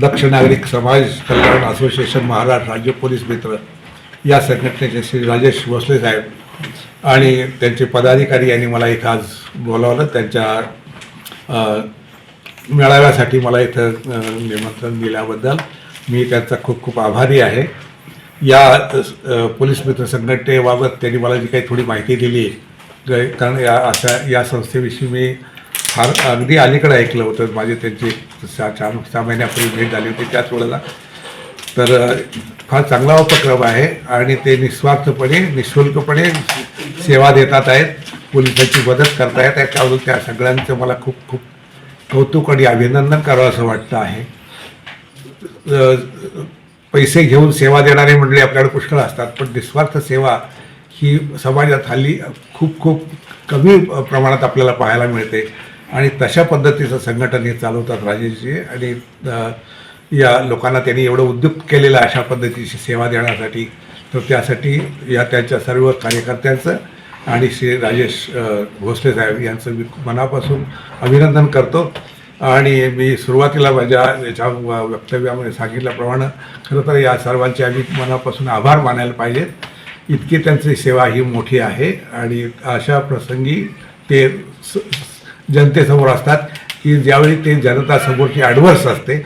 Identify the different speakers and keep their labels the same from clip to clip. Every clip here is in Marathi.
Speaker 1: दक्ष नागरिक समाज कल्याण असोसिएशन महाराष्ट्र राज्य पोलीस मित्र या संघटनेचे श्री राजेश भोसले साहेब आणि त्यांचे पदाधिकारी यांनी मला इथं आज बोलावलं. त्यांच्या मेळाव्यासाठी मला इथं निमंत्रण दिल्याबद्दल मी त्यांचा खूप खूप आभारी आहे. या पोलीस मित्र संघटनेबाबत त्यांनी मला जी काही थोडी माहिती दिली कारण या अशा या संस्थेविषयी मी फार अगदी अलीकडे ऐकलं होतं. माझे त्यांची सहा चार सहा महिन्यापूर्वी भेट झाली होती त्याच वेळेला. तर फार चांगला उपक्रम आहे आणि ते निस्वार्थपणे निशुल्कपणे सेवा देतात आहेत. पोलिसांची मदत करतायत त्याच्याबद्दल त्या सगळ्यांचं मला खूप खूप कौतुक आणि अभिनंदन करावं असं वाटतं आहे. पैसे घेऊन सेवा देणारे मंडळी आपल्याकडे पुष्कळ असतात पण निस्वार्थ सेवा ही समाजात हल्ली खूप खूप कमी प्रमाणात आपल्याला पाहायला मिळते. आणि तशा पद्धतीचं संघटन हे चालवतात राजेशजी आणि या लोकांना त्यांनी एवढं उद्युक्त केलेलं अशा पद्धतीची सेवा देण्यासाठी तर त्यासाठी या त्यांच्या सर्व कार्यकर्त्यांचं आणि श्री राजेश भोसले साहेब यांचं मी मनापासून अभिनंदन करतो. आणि मी सुरुवातीला माझ्या याच्या व- वक्तव्यामध्ये सांगितल्याप्रमाणे खरं तर या सर्वांचे आम्ही मनापासून आभार मानायला पाहिजेत इतकी त्यांची सेवा ही मोठी आहे आणि अशा प्रसंगी ते स- जनतेसमोर असतात की ज्यावेळी ते जनतासमोरची ॲडव्हर्स असते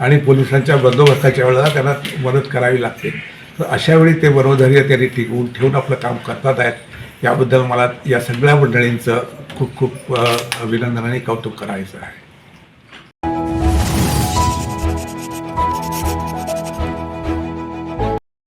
Speaker 1: आणि पोलिसांच्या बंदोबस्ताच्या वेळेला त्यांना मदत करावी लागते तर अशावेळी ते मनोधैर्य त्यांनी टिकवून ठेवून आपलं काम करतात आहेत. याबद्दल मला या सगळ्या मंडळींचं खूप खूप अभिनंदनाने अभिनंदन आणि कौतुक करायचं आहे.